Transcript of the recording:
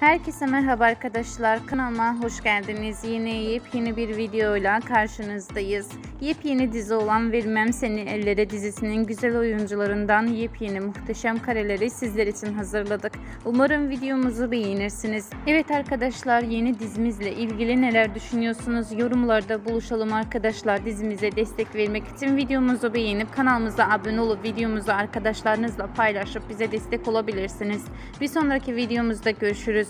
Herkese merhaba arkadaşlar. Kanalıma hoş geldiniz. Yine yepyeni bir videoyla karşınızdayız. Yepyeni dizi olan Vermem Seni Ellere dizisinin güzel oyuncularından yepyeni muhteşem kareleri sizler için hazırladık. Umarım videomuzu beğenirsiniz. Evet arkadaşlar yeni dizimizle ilgili neler düşünüyorsunuz? Yorumlarda buluşalım arkadaşlar. Dizimize destek vermek için videomuzu beğenip kanalımıza abone olup videomuzu arkadaşlarınızla paylaşıp bize destek olabilirsiniz. Bir sonraki videomuzda görüşürüz.